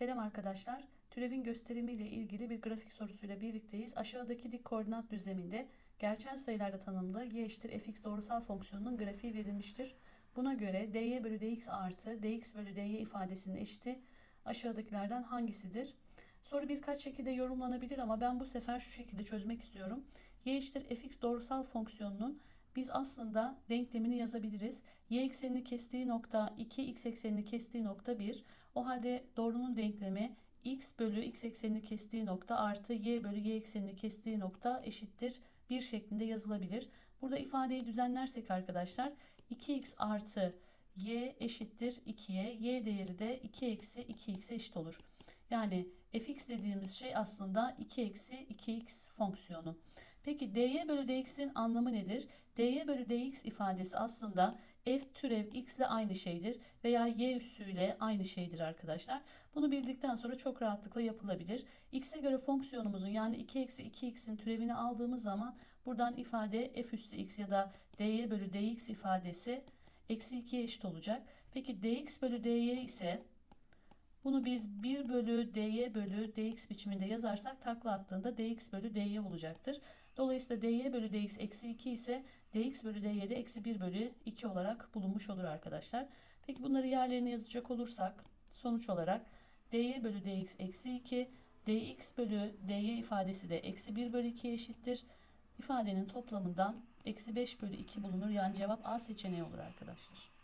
Selam arkadaşlar. Türevin gösterimi ile ilgili bir grafik sorusuyla birlikteyiz. Aşağıdaki dik koordinat düzleminde gerçel sayılarda tanımlı y eşittir fx doğrusal fonksiyonunun grafiği verilmiştir. Buna göre dy bölü dx artı dx bölü dy ifadesinin eşiti aşağıdakilerden hangisidir? Soru birkaç şekilde yorumlanabilir ama ben bu sefer şu şekilde çözmek istiyorum. y eşittir fx doğrusal fonksiyonunun biz aslında denklemini yazabiliriz. Y eksenini kestiği nokta 2, x eksenini kestiği nokta 1. O halde doğrunun denklemi x bölü x eksenini kestiği nokta artı y bölü y eksenini kestiği nokta eşittir bir şeklinde yazılabilir. Burada ifadeyi düzenlersek arkadaşlar 2x artı y eşittir 2'ye y değeri de 2 eksi 2x'e eşit olur. Yani fx dediğimiz şey aslında 2 eksi 2x fonksiyonu. Peki dy bölü dx'in anlamı nedir? dy bölü dx ifadesi aslında f türev x ile aynı şeydir veya y üssüyle aynı şeydir arkadaşlar. Bunu bildikten sonra çok rahatlıkla yapılabilir. x'e göre fonksiyonumuzun yani 2 eksi 2x'in türevini aldığımız zaman buradan ifade f üssü x ya da dy bölü dx ifadesi eksi 2'ye eşit olacak. Peki dx bölü dy ise bunu biz 1 bölü dy bölü dx biçiminde yazarsak takla attığında dx bölü dy olacaktır. Dolayısıyla dy bölü dx eksi 2 ise dx bölü dy de eksi 1 bölü 2 olarak bulunmuş olur arkadaşlar. Peki bunları yerlerine yazacak olursak sonuç olarak dy bölü dx eksi 2 dx bölü dy ifadesi de eksi 1 bölü 2'ye eşittir. İfadenin toplamından eksi 5 bölü 2 bulunur. Yani cevap A seçeneği olur arkadaşlar.